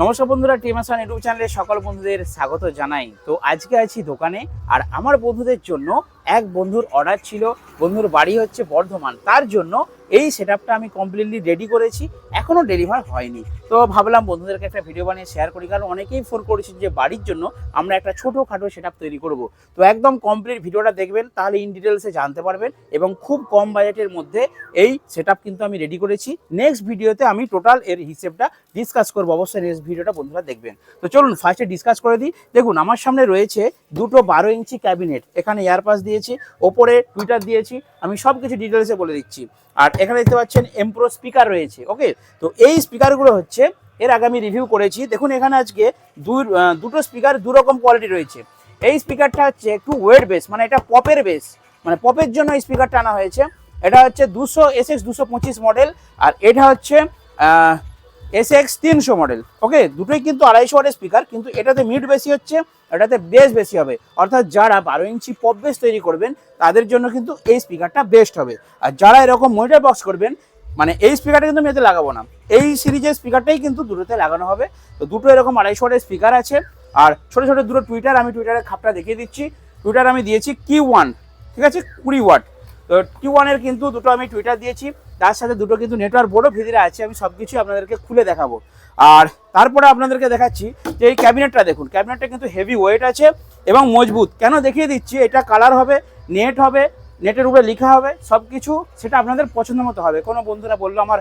নমস্কার বন্ধুরা টিমাসান ইউটিউব চ্যানেলে সকল বন্ধুদের স্বাগত জানাই। তো আজকে আছি দোকানে, আর আমার বন্ধুদের জন্য এক বন্ধুর অর্ডার ছিল। বন্ধুর বাড়ি হচ্ছে বর্ধমান। তার জন্য এই সেট আমি কমপ্লিটলি রেডি করেছি এখনও ডেলিভার হয়নি। তো ভাবলাম বন্ধুদেরকে একটা ভিডিও বানিয়ে শেয়ার করি, কারণ অনেকেই ফোন করেছেন যে বাড়ির জন্য আমরা একটা ছোটোখাটো সেট তৈরি করব। তো একদম কমপ্লিট ভিডিওটা দেখবেন, তাহলে ইন ডিটেলসে জানতে পারবেন এবং খুব কম বাজেটের মধ্যে এই সেট কিন্তু আমি রেডি করেছি। নেক্সট ভিডিওতে আমি টোটাল এর হিসেবটা ডিসকাস করব, অবশ্যই নেক্সট ভিডিওটা বন্ধুরা দেখবেন। তো চলুন ফার্স্টে ডিসকাস করে দিই। দেখুন, আমার সামনে রয়েছে দুটো বারো ইঞ্চি ক্যাবিনেট এখানে এয়ারপাস দিয়েছি, ওপরে টুইটার দিয়েছি, আমি সব কিছু ডিটেলসে বলে দিচ্ছি। আর এখানে দেখতে পাচ্ছেন এমপ্রো স্পিকার রয়েছে ওকে তো এই স্পিকারগুলো হচ্ছে, এর আগে আমি রিভিউ করেছি। দেখুন এখানে আজকে দুই দুটো স্পিকার দু রকম কোয়ালিটি রয়েছে। এই স্পিকারটা হচ্ছে একটু ওয়েট বেস মানে এটা পপের বেস মানে পপের জন্য এই স্পিকারটা আনা হয়েছে। এটা হচ্ছে দুশো এস এক্স দুশো পঁচিশ মডেল আর এটা হচ্ছে এস এক্স তিনশো মডেল ওকে দুটোই কিন্তু আড়াইশো ওয়াটের স্পিকার কিন্তু এটাতে মিড বেশি হচ্ছে এটাতে বেশ বেশি হবে। অর্থাৎ যারা বারো ইঞ্চি পপ বেস তৈরি করবেন, তাদের জন্য কিন্তু এই স্পিকারটা বেস্ট হবে। আর যারা এরকম মনিটর বক্স করবেন মানে এই স্পিকারটা কিন্তু আমি এতে লাগাবো না। এই সিরিজের স্পিকারটাই কিন্তু দুটোতে লাগানো হবে। তো দুটো এরকম আড়াইশো ওয়াটের স্পিকার আছে। আর ছোটো ছোটো দুটো টুইটার আমি টুইটারের খাপটা দেখিয়ে দিচ্ছি। টুইটার আমি দিয়েছি কিউ ওয়ান ঠিক আছে? কুড়ি ওয়াট তো কিউ ওয়ানের কিন্তু দুটো আমি টুইটার দিয়েছি। তার সাথে দুটো কিন্তু নেটওয়ার্ক বোর্ডও ভিতরে আছে, আমি সব কিছু আপনাদেরকে খুলে দেখাবো। আর তারপরে আপনাদেরকে দেখাচ্ছি যে এই ক্যাবিনেটটা দেখুন, ক্যাবিনেটটা কিন্তু হেভি ওয়েট আছে এবং মজবুত। কেন দেখিয়ে দিচ্ছি, এটা কালার হবে নেট হবে নেটের উপরে লেখা হবে সব কিছু সেটা আপনাদের পছন্দ মতো হবে। কোনো বন্ধুরা বলল আমার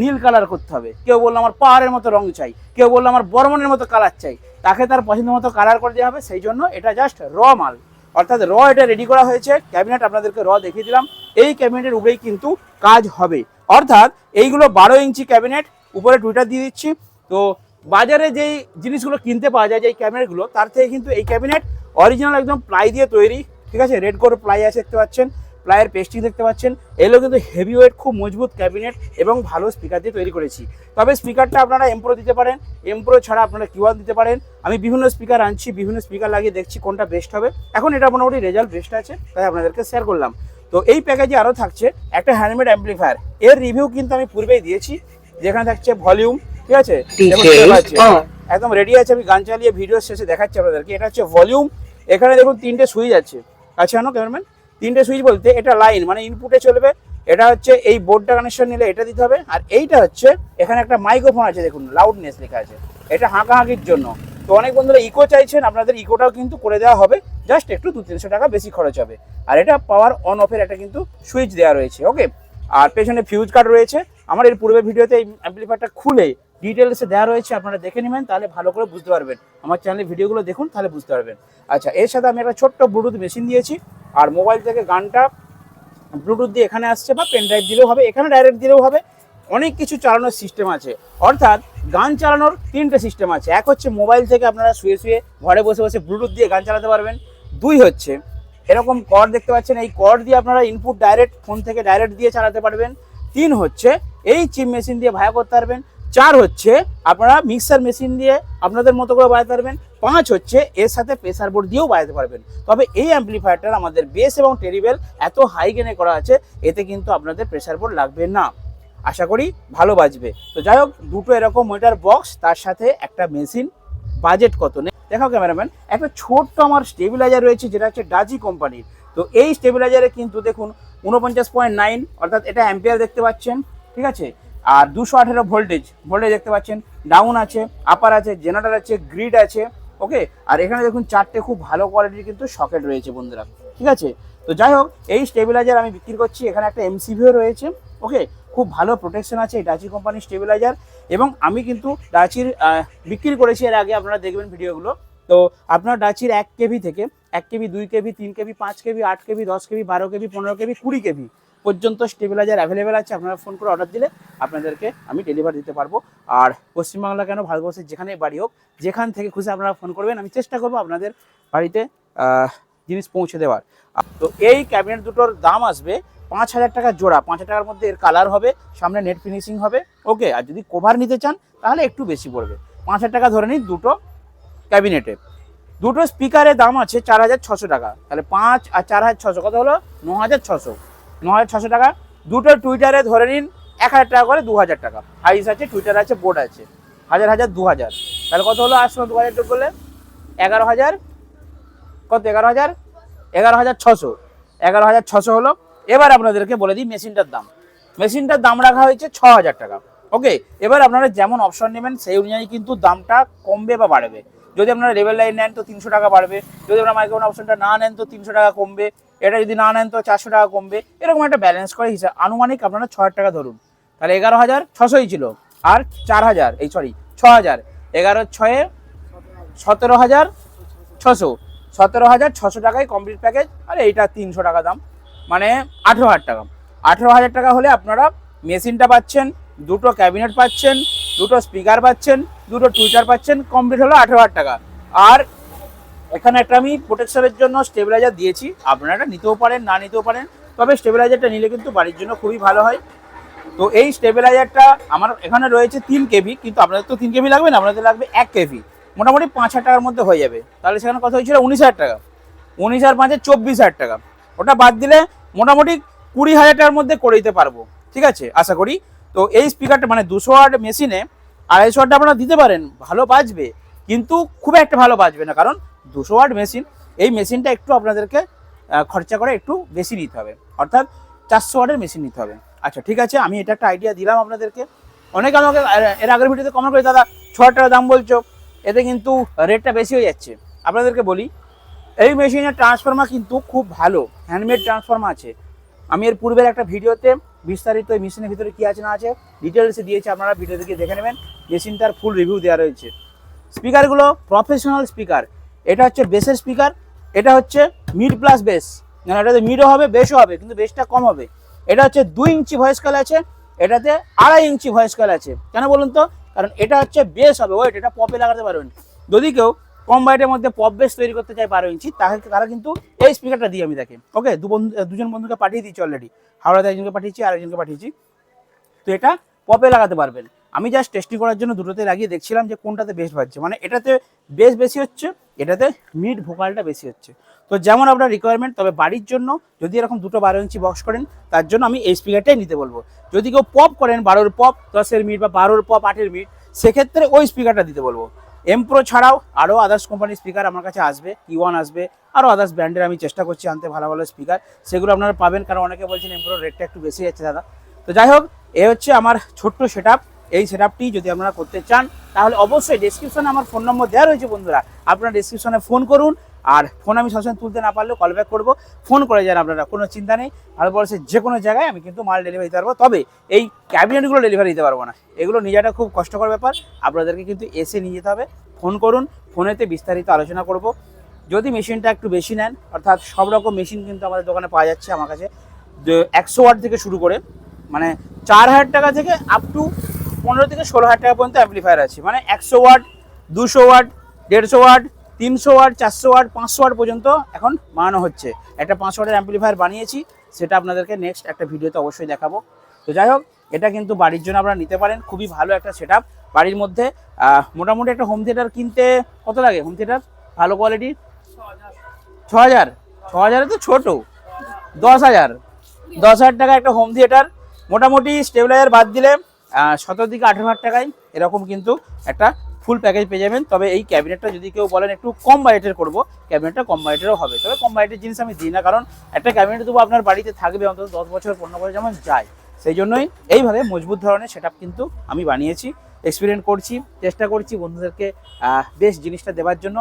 নীল কালার করতে হবে। কেউ বলল আমার পাহাড়ের মতো রং চাই। কেউ বলল আমার বর্মনের মতো কালার চাই। তাকে তার পছন্দ মতো কালার করে দেওয়া হবে, সেই জন্য এটা জাস্ট র মাল। অর্থাৎ র এটা রেডি করা হয়েছে। ক্যাবিনেট আপনাদেরকে র দেখিয়ে দিলাম। এই ক্যাবিনেটের উপরেই কিন্তু কাজ হবে। অর্থাৎ এইগুলো বারো ইঞ্চি ক্যাবিনেট উপরে টুইটার দিয়ে দিচ্ছি। তো বাজারে যেই জিনিসগুলো কিনতে পাওয়া যায় যে ক্যাবিনেটগুলো তার থেকে কিন্তু এই ক্যাবিনেট অরিজিনাল একদম প্লাই দিয়ে তৈরি। ঠিক আছে? রেড কোর প্লাই আছে, দেখতে পাচ্ছেন। প্লাইয়ের পেস্টিং দেখতে পাচ্ছেন। এগুলো কিন্তু হেভি ওয়েট খুব মজবুত ক্যাবিনেট এবং ভালো স্পিকার দিয়ে তৈরি করেছি। তবে স্পিকারটা আপনারা এমপ্রো দিতে পারেন। এমপ্রো ছাড়া আপনারা কিউআর দিতে পারেন। আমি বিভিন্ন স্পিকার আনছি বিভিন্ন স্পিকার লাগিয়ে দেখছি কোনটা বেস্ট হবে। এখন এটা মোটামুটি রেজাল্ট বেস্ট আছে তাই আপনাদেরকে শেয়ার করলাম। তো এই প্যাকেজে আরও থাকছে একটা হ্যান্ডমেড অ্যাম্পলিফায়ার এর রিভিউ কিন্তু আমি পূর্বেই দিয়েছি যেখানে থাকছে ভলিউম ঠিক আছে? আছে। একদম রেডি আছে আমি গান চালিয়ে ভিডিও শেষে দেখাচ্ছি আপনাদেরকে। এটা হচ্ছে ভলিউম এখানে দেখুন তিনটে সুইচ আছে। আছে জানো ক্যামেরাম্যান তিনটে সুইচ বলতে এটা লাইন মানে ইনপুটে চলবে, এটা হচ্ছে এই বোর্ডটা কানেকশন নিলে এটা দিতে হবে, আর এইটা হচ্ছে এখানে একটা মাইক্রোফোন আছে, দেখুন লাউডনেস লেখা আছে, এটা হাঁকাহাঁকির জন্য। তো অনেক বন্ধুরা ইকো চাইছেন, আপনাদের ইকোটাও কিন্তু করে দেওয়া হবে জাস্ট একটু দু তিনশো টাকা বেশি খরচ হবে। আর এটা পাওয়ার অন অফের একটা কিন্তু সুইচ দেওয়া রয়েছে ওকে আর পেছনে ফিউজ কার্ড রয়েছে, আমার এর পূর্বে ভিডিওতে এই অ্যাম্পলিফায়ারটা খুলে ডিটেলসে দেওয়া রয়েছে, আপনারা দেখে নেবেন, তাহলে ভালো করে বুঝতে পারবেন। আমার চ্যানেলের ভিডিওগুলো দেখুন, তাহলে বুঝতে পারবেন। আচ্ছা এর সাথে আমি একটা ছোট্ট ব্লুটুথ মেশিন দিয়েছি, আর মোবাইল থেকে গানটা ব্লুটুথ দিয়ে এখানে আসছে, বা পেন ড্রাইভ দিলেও হবে, এখানে ডাইরেক্ট দিলেও হবে। অনেক কিছু চালানোর সিস্টেম আছে। অর্থাৎ, গান চালানোর তিনটে সিস্টেম আছে। এক হচ্ছে মোবাইল থেকে আপনারা শুয়ে শুয়ে ঘরে বসে বসে ব্লুটুথ দিয়ে গান চালাতে পারবেন। দুই হচ্ছে, এরকম কর দেখতে পাচ্ছেন, এই কর দিয়ে আপনারা ইনপুট ডাইরেক্ট ফোন থেকে ডাইরেক্ট দিয়ে চালাতে পারবেন। তিন হচ্ছে, এই চিপ মেশিন দিয়ে ভায়া করতে পারবেন। চার হচ্ছে আপনারা মিক্সার মেশিন দিয়ে আপনাদের মতো করে বাজাতে পারবেন। পাঁচ হচ্ছে এর সাথে প্রেসার বোর্ড দিয়েও বাজাতে পারবেন। তবে এই অ্যাম্পলিফায়ারটা আমাদের বেস এবং টেরিবেল এত হাই গেনে করা আছে, এতে কিন্তু আপনাদের প্রেসার বোর্ড লাগবে না। আশা করি ভালো বাজবে। তো যাই হোক, দুটো এরকম মিটার বক্স তার সাথে একটা মেশিন বাজেট কত নেই? দেখো ক্যামেরাম্যান একটা ছোট্ট আমার স্টেবিলাইজার রয়েছে, যেটা হচ্ছে ডাজি কোম্পানির তো এই স্টেবিলাইজারে কিন্তু দেখুন উনপঞ্চাশ পয়েন্ট নাইন অর্থাৎ এটা অ্যাম্পিয়ার দেখতে পাচ্ছেন, ঠিক আছে? আর দুশো আঠেরো ভোল্টেজ। ভোল্টেজ দেখতে পাচ্ছেন ডাউন আছে আপার আছে জেনারেটর আছে গ্রিড আছে ওকে আর এখানে দেখুন চারটে খুব ভালো কোয়ালিটির কিন্তু সকেট রয়েছে বন্ধুরা, ঠিক আছে? তো যাই হোক, এই স্টেবিলাইজার আমি বিক্রি করছি, এখানে একটা এমসিভিও রয়েছে ওকে খুব ভালো প্রোটেকশন আছে এই ডাচি কোম্পানির স্টেবিলাইজার এবং আমি কিন্তু ডাচির বিক্রি করেছি এর আগে, আপনারা দেখবেন ভিডিওগুলো। তো আপনার ডাচির এক কেভি থেকে, এক কেভি, দুই কেভি, তিন কেভি, পাঁচ কেভি, আট কেভি, দশ কেভি, বারো কেভি, পনেরো কেভি, কুড়ি কেভি পর্যন্ত স্টেবিলাইজার অ্যাভেলেবেল আছে, আপনারা ফোন করে অর্ডার দিলে আপনাদেরকে আমি ডেলিভারি দিতে পারব। আর পশ্চিমবাংলা কেন, ভারতবর্ষের যেখানে বাড়ি হোক, যেখান থেকে খুশি আপনারা ফোন করবেন, আমি চেষ্টা করব আপনাদের বাড়িতে জিনিস পৌঁছে দেওয়ার। তো এই ক্যাবিনেট দুটোর দাম আসবে পাঁচ হাজার টাকা জোড়া, পাঁচ হাজার টাকার মধ্যে এর কালার হবে, সামনে নেট ফিনিশিং হবে ওকে আর যদি কভার নিতে চান, তাহলে একটু বেশি পড়বে। পাঁচ হাজার টাকা ধরে নিন দুটো ক্যাবিনেটে দুটো স্পিকারের দাম আছে চার হাজার ছশো টাকা। তাহলে পাঁচ আর চার হাজার ছশো, কত হলো? ন হাজার ছশো। ন হাজার ছশো টাকা। দুটো টুইটারে ধরে নিন এক হাজার টাকা করে দু হাজার টাকা। হাইস আছে টুইটার আছে বোর্ড আছে। হাজার হাজার, দু হাজার। তাহলে কত হলো? আসলো দু হাজার করলে? এগারো হাজার। কত? এগারো হাজার? এগারো হাজার ছশো। এগারো হাজার ছশো হলো। এবার আপনাদেরকে বলে দিই মেশিনটার দাম। মেশিনটার দাম রাখা হয়েছে ছ হাজার টাকা। ওকে এবার আপনারা যেমন অপশন নেবেন, সেই অনুযায়ী কিন্তু দামটা কমবে বা বাড়বে। যদি আপনারা লেভেল লাইন নেন তো তিনশো টাকা বাড়বে। যদি আপনারা মাইক্রোফোন অপশনটা না নেন তো তিনশো টাকা কমবে। এটা যদি না নেন তো চারশো টাকা কমবে। এরকম একটা ব্যালেন্স করে হিসাব আনুমানিক আপনারা ছ টাকা ধরুন। তাহলে এগারো হাজার ছশোই ছিল। আর চার হাজার, এই সরি ছ হাজার। এগারো ছয়ে সতেরো হাজার ছশো। সতেরো হাজার ছশো টাকায় কমপ্লিট প্যাকেজ আর এইটা তিনশো টাকা দাম। মানে আঠেরো হাজার টাকা। আঠেরো হাজার টাকা হলে আপনারা মেশিনটা পাচ্ছেন, দুটো ক্যাবিনেট পাচ্ছেন, দুটো স্পিকার পাচ্ছেন দুটো টুইটার পাচ্ছেন কমপ্লিট হলো আঠেরো হাজার টাকা। আর এখানে একটা আমি প্রোটেকশনের জন্য স্টেবিলাইজার দিয়েছি। আপনারা নিতেও পারেন, না নিতেও পারেন। তবে স্টেবিলাইজারটা নিলে কিন্তু বাড়ির জন্য খুবই ভালো হয়। তো এই স্টেবিলাইজারটা আমার এখানে রয়েছে তিন কেভি, কিন্তু আপনাদের তো তিন কেভি লাগবে না? আপনাদের লাগবে এক কেভি। মোটামুটি পাঁচ হাজার টাকার মধ্যে হয়ে যাবে। তাহলে সেখানে কথা হয়েছিল উনিশ হাজার টাকা। উনিশ আর পাঁচে চব্বিশ হাজার টাকা। ওটা বাদ দিলে মোটামুটি কুড়ি হাজার টাকার মধ্যে করে দিতে পারব। ঠিক আছে? আশা করি। তো এই স্পিকারটা মানে দুশো ওয়াট মেশিনে আড়াইশো ওয়াটটা আপনারা দিতে পারেন, ভালো বাজবে। কিন্তু খুব একটা ভালো বাজবে না, কারণ দুশো ওয়াট মেশিন, এই মেশিনটা একটু আপনাদেরকে খরচা করে একটু বেশি নিতে হবে। অর্থাৎ চারশো ওয়াটের মেশিন নিতে হবে। আচ্ছা ঠিক আছে, আমি এটা একটা আইডিয়া দিলাম আপনাদেরকে। অনেকে আমাকে এর আগের ভিডিওতে কমেন্ট করে দাদা, ছ টাকা দাম বলছো। এতে কিন্তু রেটটা বেশি হয়ে যাচ্ছে। আপনাদেরকে বলি, এই মেশিনের ট্রান্সফর্মার কিন্তু খুব ভালো হ্যান্ডমেড ট্রান্সফর্মার আছে। আমি এর পূর্বের একটা ভিডিওতে বিস্তারিত এই মেশিনের ভিতরে কী আছে না আছে ডিটেলসে দিয়েছে আপনারা ভিডিও থেকে দেখে নেবেন। মেশিনটার ফুল রিভিউ দেওয়া রয়েছে। স্পিকারগুলো প্রফেশনাল স্পিকার এটা হচ্ছে বেসের স্পিকার এটা হচ্ছে মিড প্লাস বেস মানে এটাতে মিডও হবে বেসও হবে, কিন্তু বেসটা কম হবে। এটা হচ্ছে দুই ইঞ্চি ভয়েস কল আছে, এটাতে আড়াই ইঞ্চি ভয়েস কল আছে। কেন বলুন তো? কারণ এটা হচ্ছে বেস হবে ওয়েট এটা পপে লাগাতে পারবেন। যদি কেউ কম বাজেটের মধ্যে পপ বেস তৈরি করতে চায় বারো ইঞ্চি, তাকে তারা কিন্তু এই স্পিকারটা দিই আমি দেখে। ওকে, দু বন্ধু দুজন বন্ধুকে পাঠিয়ে দিচ্ছি অলরেডি হাওড়াতে একজনকে পাঠিয়েছি, আর একজনকে পাঠিয়েছি। তো এটা পপে লাগাতে পারবেন। আমি জাস্ট টেস্টিং করার জন্য দুটোতে লাগিয়ে দেখছিলাম যে কোনটাতে বেস্ট বাজছে মানে এটাতে বেশ বেশি হচ্ছে, এটাতে মিড ভোকালটা বেশি হচ্ছে। তো যেমন আপনার রিকোয়ারমেন্ট তবে বাড়ির জন্য যদি এরকম দুটো বারো ইঞ্চি বক্স করেন, তার জন্য আমি এই স্পিকারটাই নিতে বলব। যদি কেউ পপ করেন, বারোর পপ দশের মিট বা বারোর পপ আটের মিট সেক্ষেত্রে ওই স্পিকারটা দিতে বলব। এমপ্রো ছাড়াও আরও আদার্স কোম্পানির স্পিকার আমার কাছে আসবে কি ওয়ান আসবে আরও আদার্স ব্র্যান্ডের আমি চেষ্টা করছি আনতে ভালো ভালো স্পিকার সেগুলো আপনারা পাবেন কারণ অনেকে বলছেন এমপ্রোর রেটটা একটু বেশি যাচ্ছে দাদা। তো যাই হোক, এ হচ্ছে আমার ছোট্ট সেট এই সেট যদি আপনারা করতে চান, তাহলে অবশ্যই ডিসক্রিপশনে আমার ফোন নম্বর দেওয়া রয়েছে বন্ধুরা। আপনারা ডিসক্রিপশনে ফোন করুন আর ফোন আমি সবসময় তুলতে না পারলেও কল ব্যাক করব। ফোন করে যান আপনারা, কোনো চিন্তা নেই। ভারতবর্ষের যে কোনো জায়গায় আমি কিন্তু মাল ডেলিভারি দিতে পারব। তবে এই ক্যাবিনেটগুলো ডেলিভারি দিতে পারব না। এগুলো নিজেটা খুব কষ্টকর ব্যাপার। আপনাদেরকে কিন্তু এসে নিয়ে যেতে হবে। ফোন করুন ফোনেতে বিস্তারিত আলোচনা করব। যদি মেশিনটা একটু বেশি নেন, অর্থাৎ সব রকম মেশিন কিন্তু আমাদের দোকানে পাওয়া যাচ্ছে আমার কাছে। একশো ওয়াট থেকে শুরু করে মানে চার হাজার টাকা থেকে আপ টু পনেরো থেকে ষোলো হাজার টাকা পর্যন্ত অ্যাম্পলিফায়ার আছে। মানে একশো ওয়াট দুশো ওয়াট দেড়শো ওয়াট তিনশো ওয়াট, চারশো ওয়াট, পাঁচশো ওয়াট পর্যন্ত এখন বানানো হচ্ছে। একটা পাঁচশো ওয়াটের অ্যাম্পলিফায়ার বানিয়েছি, সেটা আপনাদেরকে নেক্সট একটা ভিডিওতে অবশ্যই দেখাবো। তো যাই হোক, এটা কিন্তু বাড়ির জন্য আপনারা নিতে পারেন, খুবই ভালো একটা সেট বাড়ির মধ্যে মোটামুটি একটা হোম থিয়েটার কিনতে কত লাগে হোম থিয়েটার ভালো কোয়ালিটির ছ হাজার ছ হাজারে তো ছোট। দশ হাজার দশ হাজার টাকা একটা হোম থিয়েটার মোটামুটি স্টেবিলাইজার বাদ দিলে সতেরো থেকে আঠেরো হাজার টাকায় এরকম কিন্তু একটা ফুল প্যাকেজ পেয়ে যাবেন। তবে এই ক্যাবিনেটটা যদি কেউ বলেন একটু কম বাজেটের করব ক্যাবিনেটটা কম বাজেটেরও হবে। তবে কম বাজেটের জিনিস আমি দিই না, কারণ একটা ক্যাবিনেট দেবো আপনার বাড়িতে থাকবে, অন্তত দশ বছর, পনেরো বছর যেমন যায়। সেই জন্যই এইভাবে মজবুত ধরনের সেট কিন্তু আমি বানিয়েছি। এক্সপিরিয়েন্স করছি, চেষ্টা করছি বন্ধুদেরকে বেশ জিনিসটা দেওয়ার জন্য।